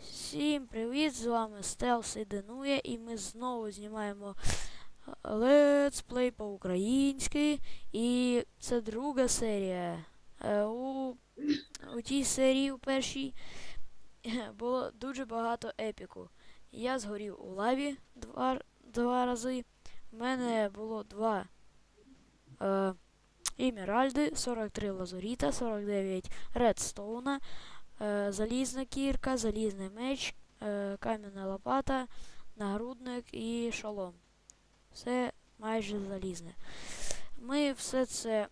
Всім привіт! З вами Стелс і Денує, і ми знову знімаємо Play по-українськи. І це друга серія. Е, У, у тій серії, у першій, було дуже багато епіку. Я згорів у лаві два, два рази. У мене було два е, Емеральди, 43 лазуріта, 49 редстоуна, залізна кірка, залізний меч, е, кам'яна лопата, нагрудник і шолом. Все майже залізне. Ми все це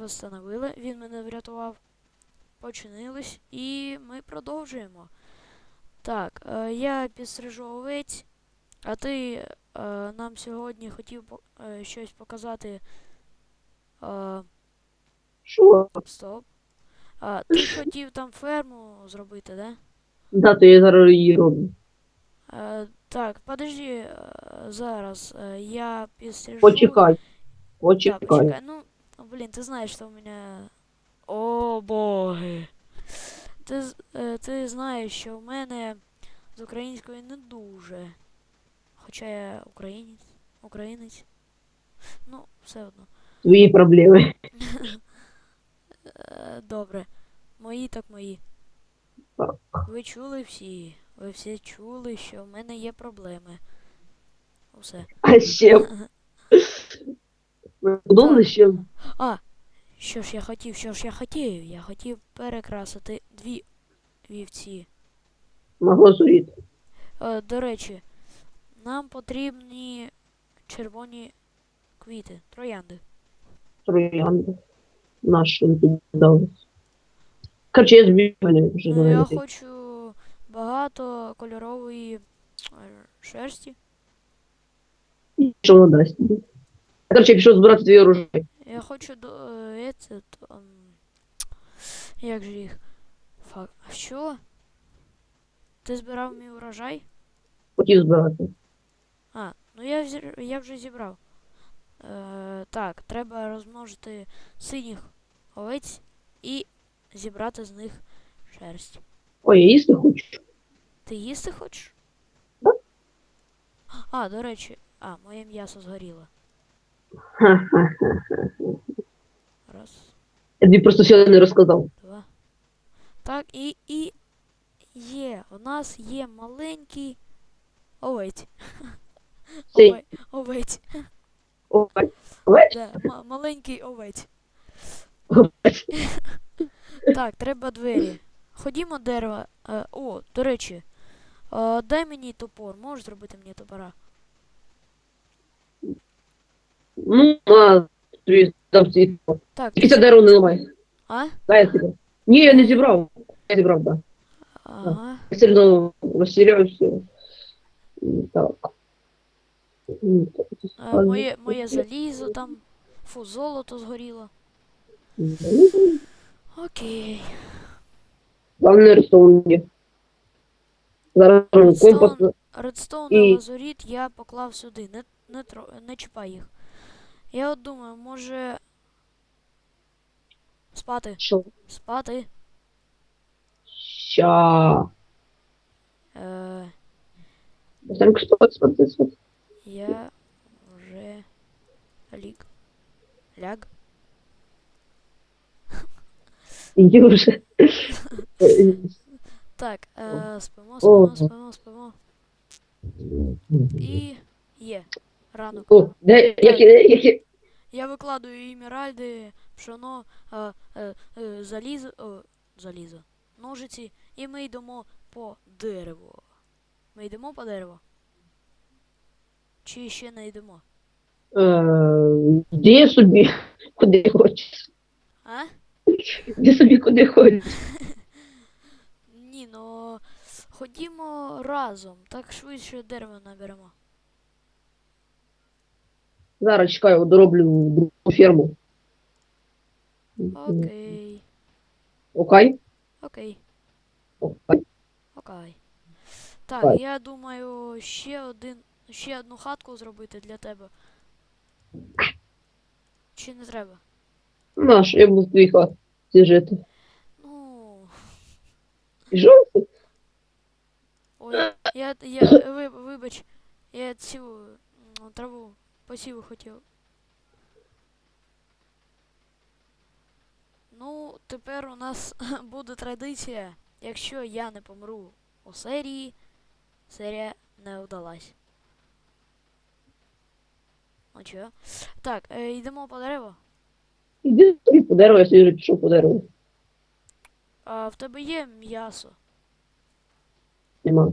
встановили, він мене врятував, починились і ми продовжуємо. Так, е, я підстрижу овець, а ти е, нам сьогодні хотів е, щось показати. Е, Що? Стоп. А, ти хотів там ферму зробити, да? Да, то я зараз її роблю. Е, так, подожди, е, зараз. е, я підстрижу. Почекай. Почекай. почекай. Ну, блін, ти знаєш, що у мене. О, боги. Ти, з- е, ти знаєш, що в мене з українською не дуже. Хоча я українець. Українець. Ну, все одно. Твої проблеми. Е, Добре. Мої так мої. Ви чули всі? Ви всі чули, що в мене є проблеми. Усе. А ще. Ви подумали, що А, що ж я хотів, що ж я хотів? Я хотів перекрасити дві вівці. могло зуріти. Е, до речі, нам потрібні червоні квіти, троянди. Троянди. Наші дали. Короче, я збігаю вже Ну, я хочу багато кольорової е, шерсті. Що воно дасть? Короче, я пішов збирати твій урожай. Я хочу до е, этот, як же їх? Фак. А що? Ти збирав мій урожай? Хотів збирати. А, ну я, я вже зібрав. Е, так, треба розмножити синіх овець і зібрати з них шерсть. Ой, я їсти хочу. Ти їсти хочеш? Да. А, до речі, а, моє м'ясо згоріло. Раз, Я тобі просто все не розказав. два. Так, і, і є. У нас є маленький овець. Цей. Ове- Овець. Да, ма- маленький овець. ой. Так, треба двері. Ходімо дерева. Е, о, до речі. Е, дай мені топор. Можеш зробити мені топора? Ну, а тобі дам свій. Так, Тільки це дерево не ламай. а? Дай я зібрав. Ні, я не зібрав. Я зібрав, так. Да. Ага. Я сильно розсірявся. М, Так. Моє, моє залізо там. Фу, золото згоріло. Окей. Главне рисунки. Зараз компас. Редстоун І- лазуріт я поклав сюди. Не, не, тро, не чіпай їх. Я от думаю, може. Спати. Що? Спати. Ща. Е, спати, спати, спати. Я вже ліг. Ляг. Іди. Е, Так, е, спимо, спимо, спимо, спимо. І є. Ранок. О, де, які, які, Я викладую іміральди, пшоно, е, е, е, залізо, о, залізо, ножиці, і ми йдемо по дереву. Ми йдемо по дереву. Чи ще не йдемо? е, де собі, куди хочеш. А? Де собі, куди хочеш. Ні, ну ходімо разом, так швидше дерево наберемо. Зараз чекаю, дороблю другу ферму. Окей, Окей? окей, Окей. окей. Так, Так. я думаю, ще один, ще одну хатку зробити для тебе. Чи не треба? Наш, я буду в хаті жити. Ну, І? Ой, я, я ви, вибач, я цю м, траву посіву хотів. Ну, тепер у нас буде традиція. Якщо я не помру у серії, серія не вдалась. Ну чого? Так, е, йдемо по дереву. Іди собі по дереву, я собі вже пішов по дереву. А в тебе є м'ясо. Нема.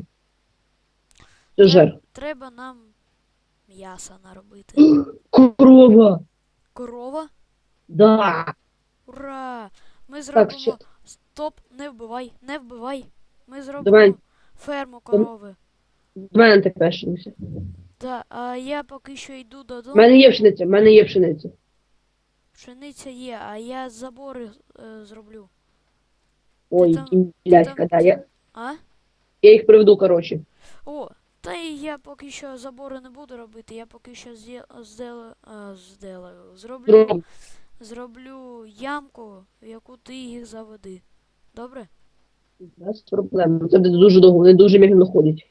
Це жер. Треба нам м'яса наробити. Корова! Корова? Да! Ура! Ми Так, зробимо. що? Стоп, не вбивай, не вбивай. Ми Давай. зробимо ферму корови. В мене так пешимося. Так, а я поки що йду додому. мене є пшениця, в мене є пшениця. Пшениця є, а я забори е, зроблю. Ой, там- блядька, там- да. Я, А? я їх приведу, коротше. О, та і я поки що забори не буду робити, я поки що зде- зделаю, а, зделаю. Зроблю, Зроб. зроблю ямку, в яку ти їх заведи. Добре? Без проблем. Це буде дуже довго, вони дуже медленно ходять.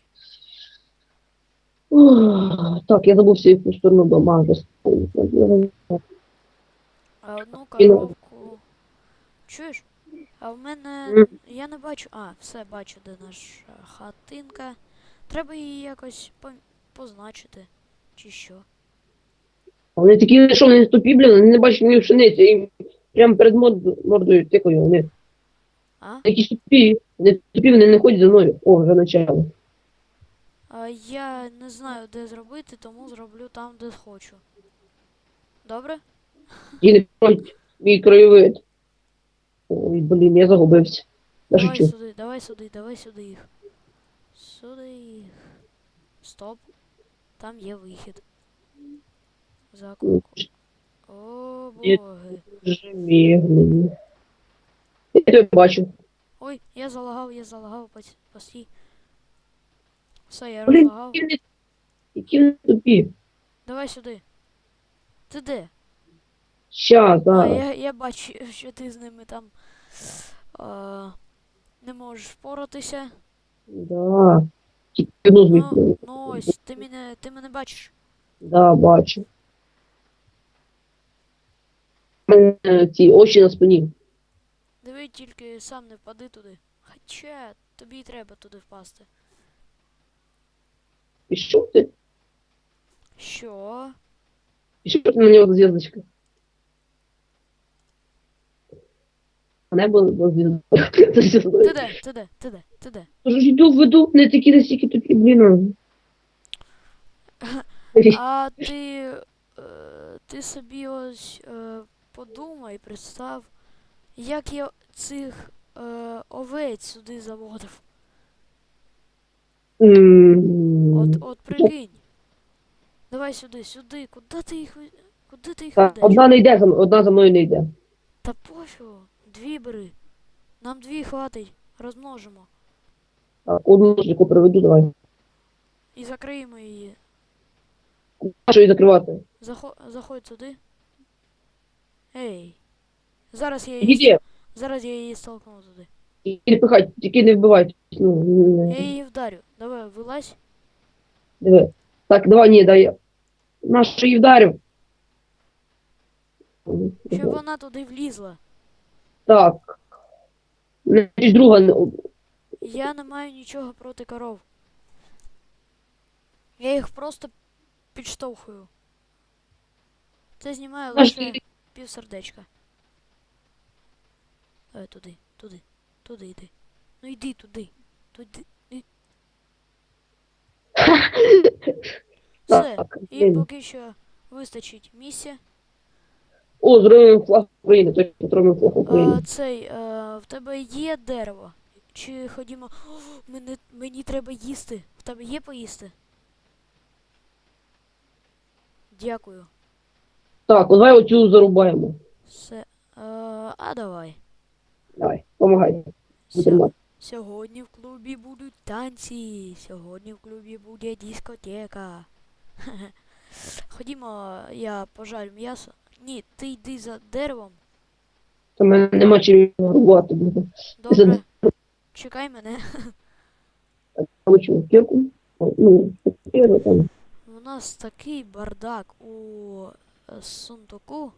Так, я забувся яку сторону дома. А одну Кіно. коровку. Чуєш? А в мене. Я не бачу. А, все бачу, де наша хатинка. Треба її якось по- позначити. Чи що? Вони такі, що вони тупі, блін, вони не бачать мені пшениці, і прямо перед морд- мордою тикаю. Вони А? якісь тупі, вони тупі, вони не ходять за мною. О, вже почало. А я не знаю, де зробити, тому зроблю там, де хочу. Добре? І не мій краєвид. Ой, блін, я загубився. Я Давай шучу. сюди, давай сюди, давай сюди їх. Сюди їх. Стоп. Там є вихід. Закупку. О, Ні. боги. Мігний. Я тебе бачу. Ой, я залагав, я залагав, пос- постій. Все, я Блін, розлагав. які вони, які вони тупі. Давай сюди. Ти де? Щас, А, зараз. я, я бачу, що ти з ними там а, не можеш впоратися. Да. Тільки з Ну, ну ось, ти мене, ти мене бачиш. Да, бачу. У мене ці очі на спині. Диви, тільки сам не впади туди. Хоча тобі й треба туди впасти. Пішов ти? Що? Пішов ти на нього зв'язочка. Де? Ти де? Ти де? Ти де? Тож йду, веду, не такі настільки тупі, блін. А ти. Е, ти собі ось е, подумай, представ, як я цих е, овець сюди заводив. От, от прикинь. Давай сюди, сюди. Куди ти їх ви- Куди ти їх ведеш? одна не йде за мною, одна за мною не йде. Та пофігу. Дві бери. Нам дві хватить. Розмножимо. Так, одну ножику приведу, давай. І закриємо її. А що її закривати? Захо... Заходь сюди. Ей. Зараз я її. Іди, Зараз я її столкну туди. тільки не пихай, тільки не вбивай. Ну, не- Я її вдарю. Давай, вилазь. диви. Так, давай, ні, дай. я. На що її вдарив? Щоб вона туди влізла. Так. Значить, друга Я не маю нічого проти коров. Я їх просто підштовхую. Це знімає Наш лише півсердечка. Давай туди, туди, туди йди. Ну йди туди. Туди. Все. Так, І поки що вистачить місця. О, зробимо флаг України, точно зробимо флаг А, цей, е, в тебе є дерево? Чи ходімо. О, мені, мені треба їсти. В тебе є поїсти? Дякую. Так, давай оцю зарубаємо. Все. Е, а давай. Давай, помагай. Тримай. Сьогодні в клубі будуть танці. Сьогодні в клубі буде дискотека. Ходімо, я пожарю м'ясо. Ні, ти йди за деревом. Та мене нема чим рубати. блін. Добре. Чекай мене. кірку. Ну, там. У нас такий бардак у е, сундуку.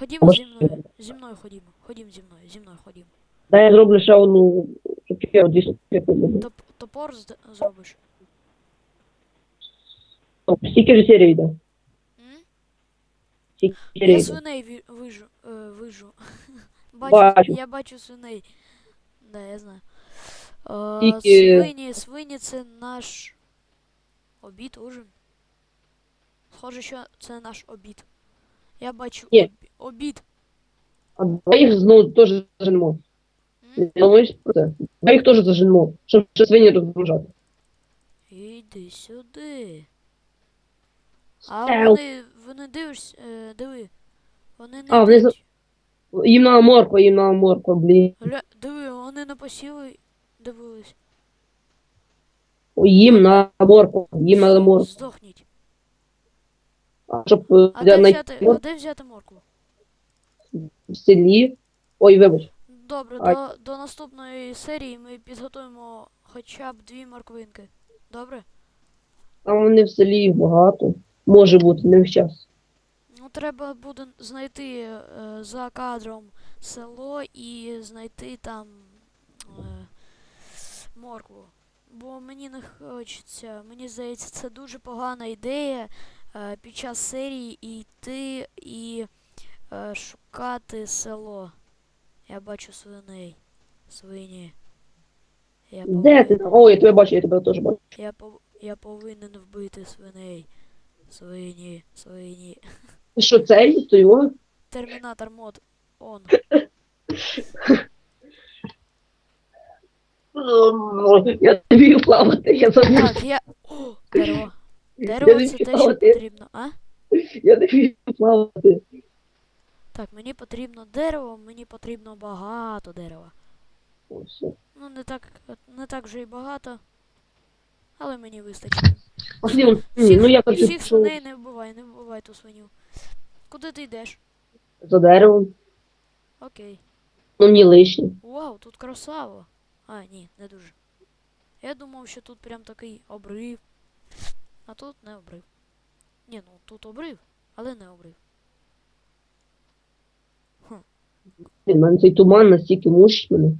Ходімо зі мною. Зі мною ходімо. Ходім зі мною, зі мною ходімо. Дай я зроблю ще одну сукеру, дві сукерки. Топ, топор зд- зробиш. О, Стільки ж серій йде. М? Стільки серій Я йде. свиней ві- вижу. Е, вижу. бачу, Бачу. Я бачу свиней. Да, я знаю. Е, Тільки- свині, свині це наш обід, ужин. Схоже, що це наш обід. Я бачу Ні. обі- обід. А давай їх знову теж заженемо. М? Не думаєш про це? Давай їх теж заженемо, щоб ще свині розгружати. Іди сюди. А вони, вони дивишся, е, диви. Вони не А, вони йдуть. Їм на морква, їм на морква, блін. Гля, диви, вони не посіли, дивились. Їм на моркву, їм на моркву. Здохніть. А щоб е, А для де на взяти, а де взяти моркву? в селі. Ой, вибач. Добре, А- до, до наступної серії ми підготуємо хоча б дві морквинки. Добре? Там вони в селі їх багато. Може бути, не в час. Ну, треба буде знайти е, за кадром село і знайти там е, моркву. Бо мені не хочеться, мені здається, це дуже погана ідея під час серії йти і е, шукати село. Я бачу свиней. Свині. Я Де ти? О, я тебе бачу, я тебе теж бачу. Я, пов... я повинен вбити свиней. Свині, свині. Що цей? То його? Термінатор мод. Он. Я вмію плавати, я забув. Так, я. О, дерево. Дерево це те, що потрібно, а? Я не вмію плавати. Так, мені потрібно дерево, мені потрібно багато дерева. О, все. Ну, не так, не так вже і багато. Але мені вистачить. М, Всіх, ну я всіх свиней не вбивай, не вбивай ту свиню. Куди ти йдеш? за деревом. Окей. Ну мені лишнє. Вау, тут красиво. А, ні, не дуже. Я думав, що тут прям такий обрив. А тут не обрив. Ні, ну тут обрив, але не обрив. Блін, мене цей туман настільки мучить мене.